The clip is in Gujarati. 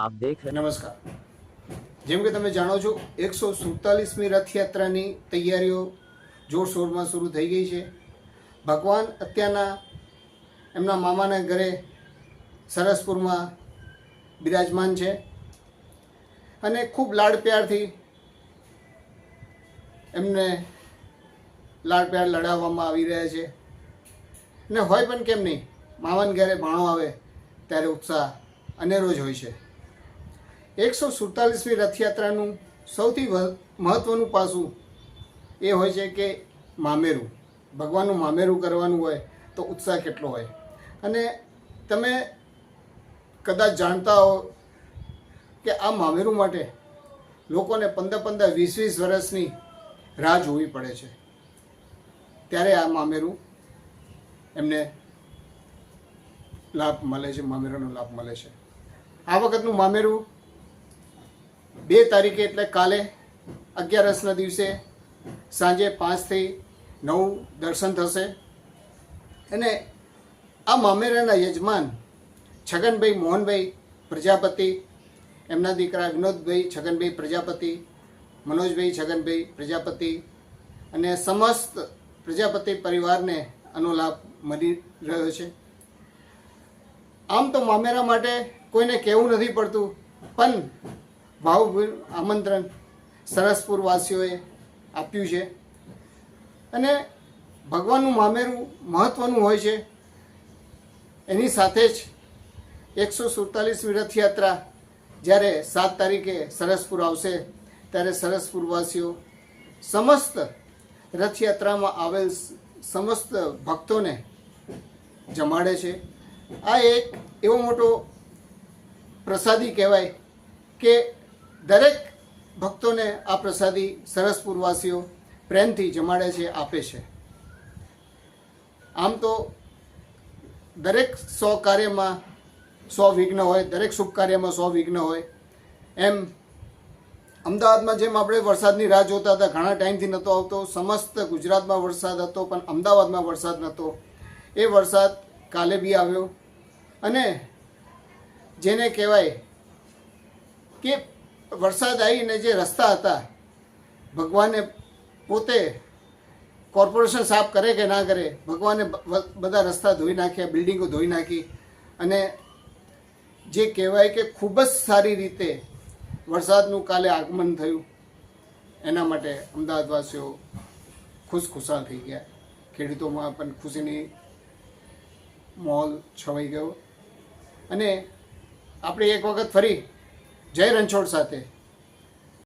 આપ દેખ નમસ્કાર. જેમ કે તમે જાણો છો, એકસો સુડતાલીસમી રથયાત્રાની તૈયારીઓ જોરશોરમાં શરૂ થઈ ગઈ છે. ભગવાન અત્યારના એમના મામાના ઘરે સરસપુરમાં બિરાજમાન છે અને ખૂબ લાડ પ્યારથી એમને લાડ પ્યાર લડાવવામાં આવી રહ્યા છે. ને હોય પણ કેમ નહીં, મામાન ઘરે ભાણો આવે ત્યારે ઉત્સાહ અનેરો જ હોય છે. એકસો સુડતાલીસમી રથયાત્રાનું સૌથી મહત્ત્વનું પાસું એ હોય છે કે મામેરું. ભગવાનનું મામેરું કરવાનું હોય તો ઉત્સાહ કેટલો હોય. અને તમે કદાચ જાણતા હો કે આ મામેરું માટે લોકોને પંદર પંદર વીસ વીસ વર્ષની રાહ જોવી પડે છે. ત્યારે આ મામેરું એમને લાભ મળે છે, મામેરાનો લાભ મળે છે. આ વખતનું મામેરું બે તારીખે એટલે કાલે અગિયારસના દિવસે સાંજે પાંચથી નવ દર્શન થશે. અને આ મામેરાના યજમાન છગનભાઈ મોહનભાઈ પ્રજાપતિ, એમના દીકરા વિનોદભાઈ છગનભાઈ પ્રજાપતિ, મનોજભાઈ છગનભાઈ પ્રજાપતિ અને સમસ્ત પ્રજાપતિ પરિવારને આનો લાભ મળી રહ્યો છે. આમ તો મામેરા માટે કોઈને કહેવું નથી પડતું, પણ ભાવભીર આમંત્રણ સરસપુરવાસીઓએ આપ્યું છે. અને ભગવાનનું મામેરું મહત્ત્વનું હોય છે. એની સાથે જ એકસો સુડતાલીસમી રથયાત્રા જ્યારે સાત તારીખે સરસપુર આવશે, ત્યારે સરસપુરવાસીઓ સમસ્ત રથયાત્રામાં આવેલ સમસ્ત ભક્તોને જમાડે છે. આ એક એવો મોટો પ્રસાદી કહેવાય કે દરેક ભક્તોને આ પ્રસાદી સરસપુરવાસીઓ પ્રેમથી જમાડે છે, આપે છે. આમ તો દરેક સો કાર્યમાં સો વિઘ્ન હોય, દરેક શુભ કાર્યમાં સો વિઘ્ન હોય. એમ અમદાવાદમાં જેમ આપણે વરસાદની રાહ જોતા હતા, ઘણા ટાઈમથી નહોતો આવતો, સમસ્ત ગુજરાતમાં વરસાદ હતો, પણ અમદાવાદમાં વરસાદ નહોતો. એ વરસાદ કાલે બી આવ્યો. અને જેને કહેવાય કે વરસાદ આવીને જે રસ્તા હતા, ભગવાને પોતે કોર્પોરેશન સાફ કરે કે ના કરે, ભગવાને બધા રસ્તા ધોઈ નાખ્યા બિલ્ડિંગો ધોઈ નાખી અને જે કહેવાય કે ખૂબ જ સારી રીતે વરસાદનું કાલે આગમન થયું. એના માટે અમદાવાદવાસીઓ ખુશખુશાલ થઈ ગયા. ખેડૂતોમાં પણ ખુશીની માહોલ છવાઈ ગયો. અને આપણે એક વખત ફરી જય રણછોડ સાથે.